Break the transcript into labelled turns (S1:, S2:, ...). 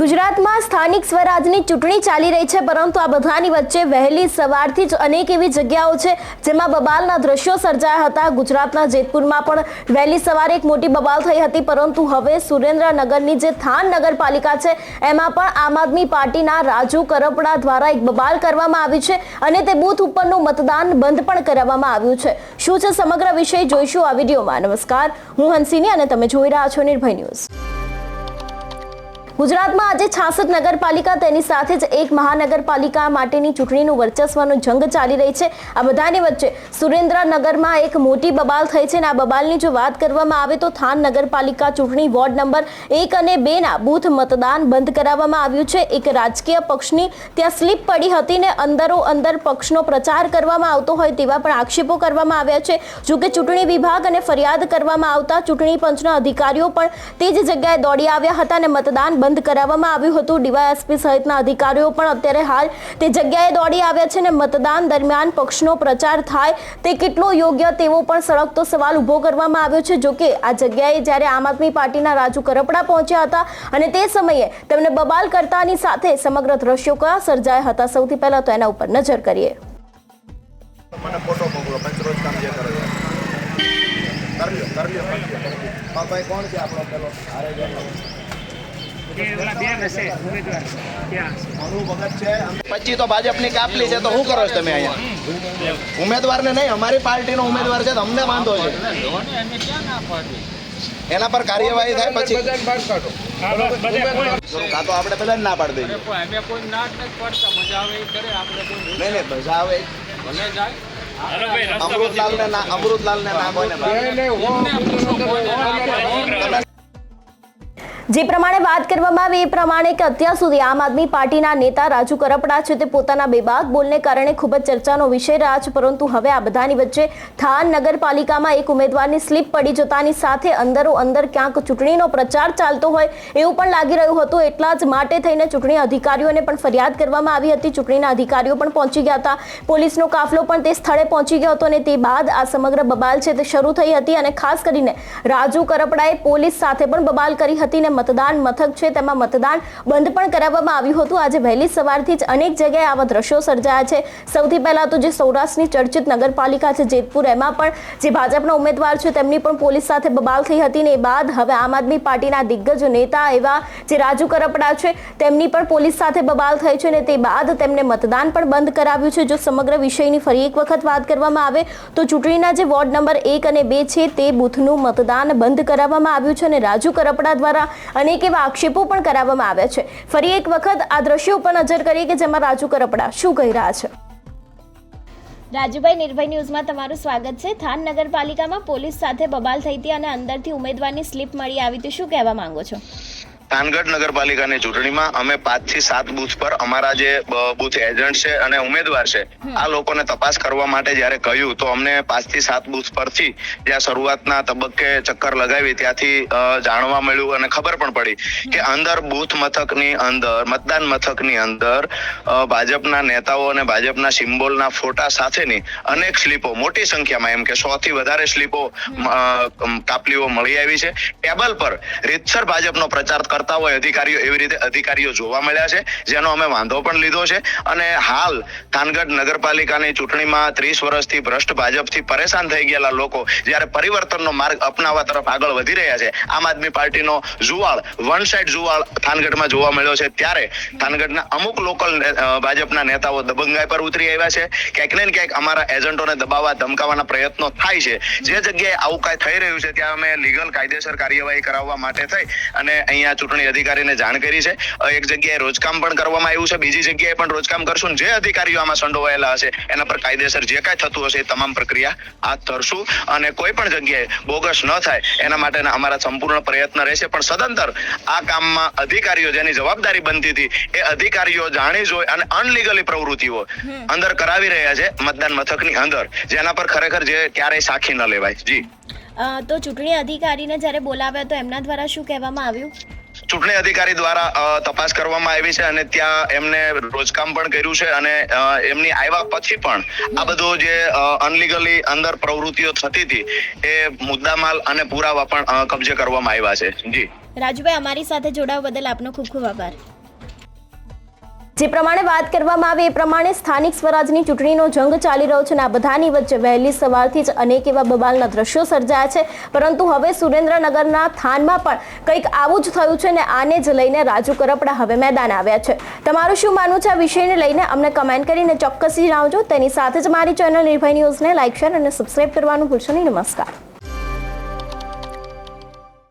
S1: ગુજરાતમાં સ્થાનિક સ્વરાજની ચૂંટણી ચાલી રહી છે, પરંતુ આ બધાની વચ્ચે વહેલી સવારથી જ અનેક એવી જગ્યાઓ છે જેમાં બબાલના દ્રશ્યો સર્જાયા હતા. ગુજરાતના જેતપુરમાં પણ વહેલી સવારે એક મોટી બબાલ થઈ હતી, પરંતુ હવે સુરેન્દ્રનગરની જે થાન નગરપાલિકા છે, એમાં પણ આમ આદમી પાર્ટીના રાજુ કરપડા દ્વારા એક બબાલ કરવામાં આવી છે અને તે બૂથ ઉપરનું મતદાન બંધ પણ કરાવવામાં આવ્યું છે. શું છે સમગ્ર વિષય જોઈશું આ વિડીયોમાં. નમસ્કાર. હું હંસિની અને તમે જોઈ રહ્યા છો નિર્ભય ન્યૂઝ. ગુજરાતમાં આજે છાસઠ નગરપાલિકા તેની સાથે જ એક મહાનગરપાલિકા માટેની ચૂંટણીનું વર્ચસ્વનો જંગ ચાલી રહી છે. આ બધાની વચ્ચે સુરેન્દ્રનગરમાં એક મોટી બબાલ થઈ છે અને આ બબાલની જો વાત કરવામાં આવે તો થાન નગરપાલિકા ચૂંટણી વોર્ડ નંબર એક અને બેના બૂથ મતદાન બંધ કરાવવામાં આવ્યું છે. એક રાજકીય પક્ષની ત્યાં સ્લીપ પડી હતી ને અંદરો અંદર પક્ષનો પ્રચાર કરવામાં આવતો હોય તેવા પણ આક્ષેપો કરવામાં આવ્યા છે. જો કે ચૂંટણી વિભાગ અને ફરિયાદ કરવામાં આવતા ચૂંટણી પંચના અધિકારીઓ પણ તે જ જગ્યાએ દોડી આવ્યા હતા અને મતદાન બંધ કરાવવામાં આવ્યું હતું. ડીવાયએસપી સહિતના અધિકારીઓ પણ અત્યારે હાલ તે જગ્યાએ દોડી આવ્યા છે અને મતદાન દરમિયાન પક્ષનો પ્રચાર થાય તે કેટલો યોગ્ય તેવો પણ સળગતો સવાલ ઊભો કરવામાં આવ્યો છે. જોકે આ જગ્યાએ જ્યારે આમ આદમી પાર્ટીના રાજુ કરપડા પહોંચ્યા હતા અને તે સમયે તેમને બબાલ કરતાની સાથે સમગ્ર દ્રશ્યો કયા સર્જાયા હતા સૌથી પહેલા તો એના ઉપર નજર કરીએ.
S2: મને ફોટો મોકલો પંચરોજ કામ જે કરો કરી લ્યો કરી લ્યો કરી લ્યો, કરી કોણ છે આપણો પેલો? હારે જવાનો? પછી તો ભાજપની કાપલી છે, તો શું કરો છો તમે અહીંયા? ઉમેદવારને નહીં, અમારી પાર્ટીનો ઉમેદવાર છે અમને વાંધો છે. એના પર કાર્યવાહી થાય પછી. કાં તો આપણે બધા ના પાડી દઈએ.
S3: ના
S2: નહીં નહીં, મજા આવે. અમૃતલાલ ને અમૃતલાલ ને નામ હોય તમે
S1: જે પ્રમાણે વાત કરવામાં આવી એ પ્રમાણે કે અત્યાર સુધી આમ આદમી પાર્ટીના નેતા રાજુ કરપડા છે તે પોતાના બેબાક બોલને કારણે ખૂબ જ ચર્ચાનો વિષય રહ્યા છે, પરંતુ હવે આ બધાની વચ્ચે થાન નગરપાલિકામાં એક ઉમેદવારની સ્લીપ પડી જતાની સાથે અંદરો અંદર ક્યાંક ચૂંટણીનો પ્રચાર ચાલતો હોય એવું પણ લાગી રહ્યું હતું. એટલા જ માટે થઈને ચૂંટણી અધિકારીઓને પણ ફરિયાદ કરવામાં આવી હતી. ચૂંટણીના અધિકારીઓ પણ પહોંચી ગયા હતા. પોલીસનો કાફલો પણ તે સ્થળે પહોંચી ગયો હતો અને તે બાદ આ સમગ્ર બબાલ છે તે શરૂ થઈ હતી અને ખાસ કરીને રાજુ કરપડાએ પોલીસ સાથે પણ બબાલ કરી હતી ને મતદાન મથક છે, તેમાં મતદાન બંધ પણ કરાવવામાં આવ્યું હતું. આજે વહેલી સવારથી જ અનેક જગ્યાએ આવા દ્રશ્યો સર્જાયા છે. સૌથી પહેલાં તો જે સૌરાષ્ટ્રની ચર્ચિત નગરપાલિકા છે, જેતપુર, એમાં પણ જે ભાજપના ઉમેદવાર છે, તેમની પણ પોલીસ સાથે બબાલ થઈ હતી ને એ બાદ હવે આમ આદમી પાર્ટીના દિગ્ગજ નેતા એવા જે રાજુ કરપડા છે, તેમની પણ પોલીસ સાથે બબાલ થઈ છે ને તે બાદ તેમને મતદાન પણ બંધ કરાવ્યું છે. જો સમગ્ર વિષયની ફરી એક વખત વાત કરવામાં આવે, તો ચૂંટણીના જે વોર્ડ નંબર એક અને બે છે, તે બૂથનું મતદાન બંધ કરાવવામાં આવ્યું છે અને રાજુ કરપડા દ્વારા અનેક એવા આક્ષેપો પણ કરાવવામાં આવ્યા છે. ફરી એક વખત આ દ્રશ્યો ઉપર નજર કરીએ કે જેમાં રાજુ કરપડા શું કહી રહ્યા છે. રાજુભાઈ, નિર્ભય ન્યૂઝમાં તમારું સ્વાગત છે. થાન નગરપાલિકામાં પોલીસ સાથે બબાલ થઈ હતી અને અંદરથી ઉમેદવારની સ્લીપ મળી આવી. હતી શું કહેવા માંગો છો?
S2: થાનગઢ નગરપાલિકાની ચૂંટણીમાં અમે પાંચથી સાત બુથ પર અમારા જે બુથ એજન્ટ છે અને ઉમેદવાર છે આ લોકોને તપાસ કરવા માટે જયારે કહ્યું તો અમને પાંચથી સાત બુથ પરથી જ્યાં શરૂઆતના તબક્કે ચક્કર લગાવી ત્યાંથી જાણવા મળ્યું અને ખબર પણ પડી કે અંદર બુથ મથકની અંદર મતદાન મથકની અંદર ભાજપના નેતાઓ અને ભાજપના સિમ્બોલના ફોટા સાથેની અનેક સ્લીપો મોટી સંખ્યામાં એમ કે સો થી વધારે સ્લીપો કાપલીઓ મળી આવી છે. ટેબલ પર રીતસર ભાજપનો પ્રચાર કરતા હોય અધિકારીઓ, એવી રીતે અધિકારીઓ જોવા મળ્યા છે, જેનો અમે વાંધો પણ લીધો છે. અને હાલ થાનગઢ નગરપાલિકાની ચૂંટણીમાં ત્રીસ વર્ષથી ભ્રષ્ટ ભાજપથી પરેશાન થઈ ગયેલા લોકો જ્યારે પરિવર્તનનો માર્ગ અપનાવવા તરફ આગળ વધી રહ્યા છે, આમ આદમી પાર્ટીનો જુવાળ, વન સાઈડ જુવાળ થાનગઢમાં જોવા મળ્યો છે. ત્યારે થાનગઢના અમુક લોકલ ભાજપના નેતાઓ દબંગાઈ પર ઉતરી આવ્યા છે. ક્યાંક ને ક્યાંક અમારા એજન્ટોને દબાવવા, ધમકાવવાના પ્રયત્નો થાય છે. જે જગ્યાએ આવું કાંઈ થઈ રહ્યું છે, ત્યાં અમે લીગલ કાયદેસર કાર્યવાહી કરાવવા માટે થઈ અને અહીંયા ચૂંટણી અધિકારીને જાણ કરી છે. એક જગ્યાએ રોજકામ પણ કરવામાં આવ્યું છે. બીજી જગ્યાએ પણ રોજકામ કરશું જે અધિકારીઓ આમાં સંડોવાયેલા હશે એના પર કાયદેસર જે કાંઈ થતું હશે એ તમામ પ્રક્રિયા હાથ ધરશું. અને કોઈ પણ જગ્યાએ બોગસ ન થાય એના માટેના અમારા સંપૂર્ણ પ્રયત્ન રહેશે. પણ સદંતર આ કામમાં અધિકારીઓ જેની જવાબદારી બનતી હતી એ અધિકારીઓ જાણી જોઈ અને અનલીગલી પ્રવૃત્તિઓ અંદર કરાવી રહ્યા છે મતદાન મથકની અંદર. જેના પર ખરેખર જે ક્યારેય સાખી ન લેવાય. જી.
S1: તો ચૂંટણી અધિકારીને જ્યારે બોલાવ્યા તો એમના દ્વારા શું કહેવામાં આવ્યું?
S2: ચૂંટણી અધિકારી દ્વારા તપાસ કરવામાં આવી છે અને ત્યાં એમને રોજકામ પણ કર્યું છે અને એમની આવ્યા પછી પણ આ બધું જે અનલીગલી અંદર પ્રવૃત્તિઓ થતી હતી, એ મુદ્દામાલ અને પુરાવા પણ કબજે કરવામાં આવ્યા છે. જી.
S1: રાજુભાઈ, અમારી સાથે જોડાવા બદલ આપનો ખૂબ ખૂબ આભાર. જે પ્રમાણે વાત કરવામાં આવે એ પ્રમાણે સ્થાનિક સ્વરાજની ચૂંટણીનો જંગ ચાલી રહ્યો છે અને આ બધાની વચ્ચે વહેલી સવારથી જ અનેક એવા બબાલના દ્રશ્યો સર્જાયા છે. પરંતુ હવે સુરેન્દ્રનગરના થાનમાં પણ કંઈક આવું જ થયું છે ને આને જ લઈને રાજુ કરપડા હવે મેદાન આવ્યા છે. તમારું શું માનવું છે આ વિષયને લઈને? અમને કમેન્ટ કરીને ચોક્કસ જણાવજો. તેની સાથે જ મારી ચેનલ નિર્ભય ન્યૂઝને લાઇક શેર અને સબસ્ક્રાઇબ કરવાનું ભૂલશો નહીં. નમસ્કાર.